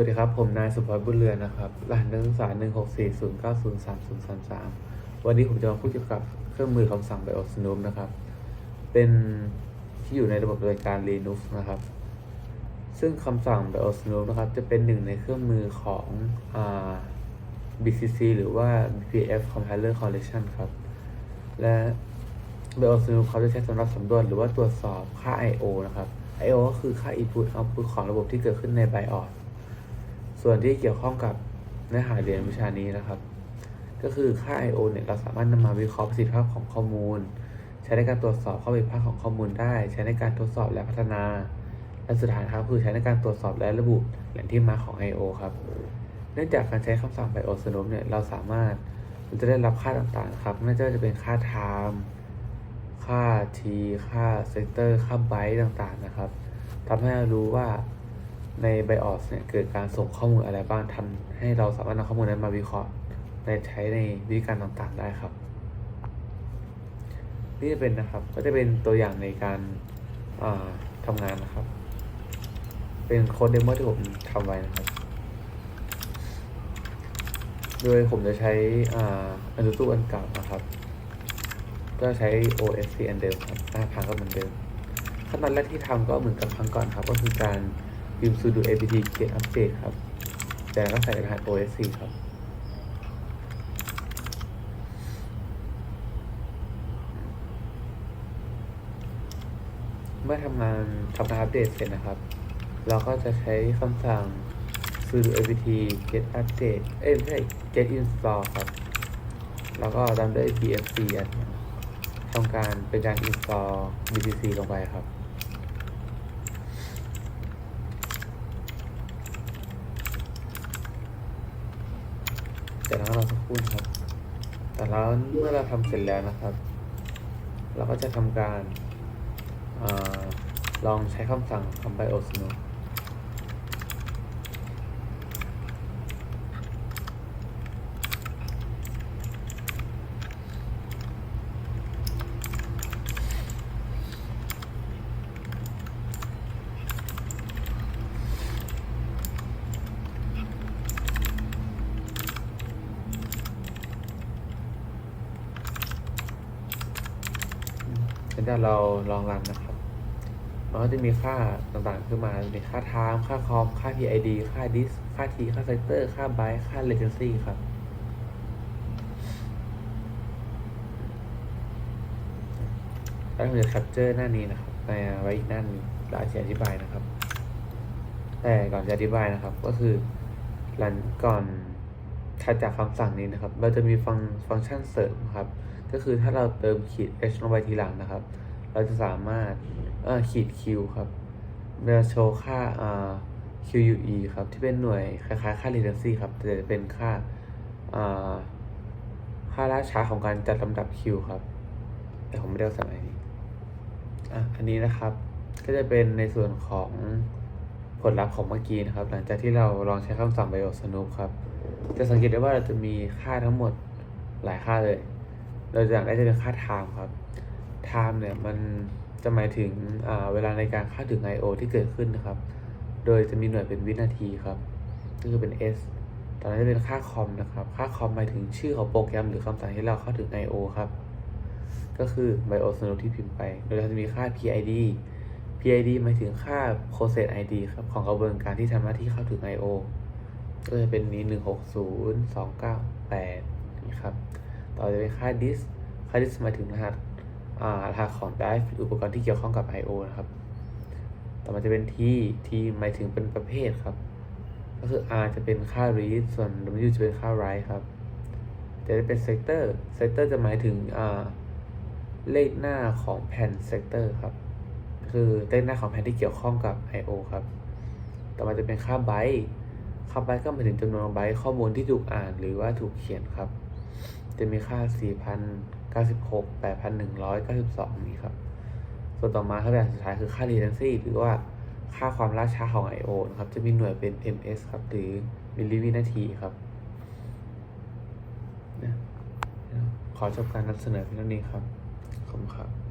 วัสดีครับ ผมนายสุภาพบุญเรือนนะครับ รหัสนักศึกษา1 6 4 0 9 0 3 0 3 3 วันนี้ผมจะมาพูดเกี่ยวกับเครื่องมือคำสั่ง BIOSNOOP นะครับ เป็นที่อยู่ในระบบบริการ Linux นะครับ ซึ่งคำสั่ง BIOSNOOP นะครับ จะเป็นหนึ่งในเครื่องมือของอ BCC หรือว่า BPF Compiler Collection ครับ และ BIOSNOOP เขาจะใช้สำหรับสำรวจหรือว่าตรวจสอบค่า I/O นะครับ I/O ก็คือค่า input output ของระบบที่เกิดขึ้นใน BIOS ส่วนที่เกี่ยวข้องกับเนื้อหาเรียนวิชานี้นะครับ ก็คือค่า I/O เนี่ยเราสามารถนำมาวิเคราะห์ประสิทธิภาพของข้อมูล ใช้ในการตรวจสอบข้อผิดพลาดของข้อมูลได้ ใช้ในการทดสอบและพัฒนา และสุดท้ายครับคือใช้ในการตรวจสอบและระบุแหล่งที่มาของ I/O ครับเนื่องจากการใช้คำสั่ง BIOSNOOP เนี่ยเราสามารถเราจะได้รับค่าต่างๆครับไม่ว่าจะเป็นค่า time ค่า t ค่า sector ค่า byte ต่างๆนะครับทำให้เรารู้ว่า ใน BIOS เนี่ยเกิดการส่งข้อมูลอะไรบ้างทำให้เราสามารถนำข้อมูลนั้นมาวิเคราะห์ในใช้ในวิธีการต่างๆได้ครับ นี่จะเป็นนะครับก็จะเป็นตัวอย่างในการาทำงานนะครับ เป็นโค้ดเดโมที่ผมทำไว้นะครับ โดยผมจะใช้อ่าอันดูตู้อันเก่านะครับ ก็ใช้ OSC อันเดิมครับหน้าพังก็เหมือนเดิมขั้นตอนแรกที่ทำก็เหมือนกับครั้งก่อนครับ ก็คือการ พิมพ์ sudo apt get update ครับ แต่ก็ใส่รหัส OSC ครับ เมื่อทำงานทำการอัปเดตเสร็จนะครับ เราก็จะใช้คำสั่ง sudo apt get update เอ้ยไม่ใช่ get install ครับ แล้วก็ตามด้วย bfc อันทำการเป็นการ install btc ลงไปครับ แต่แล้วเราสักครู่นะครับ แต่แล้วเมื่อเราทำเสร็จแล้วนะครับ เราก็จะทำการอาลองใช้คำสั่งคำ biosno เป็นแต่เราลองรันนะครับ มันก็จะมีค่าต่างๆขึ้นมามีค่า time ค่า com ค่า PID ค่า disk ค่า t ค่า sector ค่า byte ค่า latency ครับแล้วผมจะ capture หน้านี้นะครับในไว้อีกหน้านึงแล้วอาจะอธิบายนะครับ แต่ก่อนจะอธิบายนะครับ ก็คือหลังก่อน ถัดจากคำสั่งนี้นะครับ เราจะมีฟังฟังก์ชันเสริมครับ ก็คือถ้าเราเติมขีด h ลงไปทีหลังนะครับ เราจะสามารถเอ่อขีด q ครับมันจะโชว์ค่าอ่า QUE ครับ ที่เป็นหน่วยคล้ายๆ ค่า latency ครับ แต่จะเป็นค่าอ่าค่าล่าช้าของการจัดลำดับ Q ครับ แต่ผมไม่ได้เอาใส่ไว้นี่อะอันนี้นะครับ ก็จะเป็นในส่วนของ ผลลัพธ์ของเมื่อกี้นะครับ หลังจากที่เราลองใช้คำสั่ง biosnoop ครับ จะสังเกตได้ว่าเราจะมีค่าทั้งหมดหลายค่าเลย เราจะอยากได้จะเป็นค่า time ครับ time เนี่ยมันจะหมายถึงเวลาในการเข้าถึง I/O ที่เกิดขึ้นนะครับ โดยจะมีหน่วยเป็นวินาทีครับก็คือเป็น S ตอนนั้นจะเป็นค่าคอมนะครับ ค่าคอมหมายถึงชื่อของโปรแกรมหรือคำสั่งที่เราเข้าถึง I/O ครับ ก็คือ biosnoop ที่พิมพ์ไป โดยเราจะมีค่า PID PID หมายถึงค่า process ID ครับ ของกระบวนการที่ทำหน้าที่เข้าถึง I/O ก็จะเป็นนี้หนึ่งหกศูนย์สองเก้าแปดนี่ครับ ต่อจะเป็นค่า disk ค่า disk หมายถึงรหัสอ่ารหัสของ drive หรืออุปกรณ์ที่เกี่ยวข้องกับ I/O นะครับ ต่อมาจะเป็น T T หมายถึงเป็นประเภทครับ ก็คือ R จะเป็นค่า read ส่วน W จะเป็นค่า write ครับ จะได้เป็น sector sector จะหมายถึงอ่าเลขหน้าของแผ่น sector ครับ คือเลขหน้าของแผ่นที่เกี่ยวข้องกับ I/O ครับ ต่อมาจะเป็นค่า byte ค่า byte ก็หมายถึงจำนวนไบต์ข้อมูลที่ถูกอ่านหรือว่าถูกเขียนครับ จะมีค่า 4,096 8,192 นี่ครับ ส่วนต่อมาขั้นตอนสุดท้ายคือค่า latency หรือว่าค่าความล่าช้าของ I/O นะครับ จะมีหน่วยเป็น ms ครับ หรือมิลลิวินาทีครับนะขอจบการนำเสนอเพียงเท่านี้ครับ ขอบคุณครับ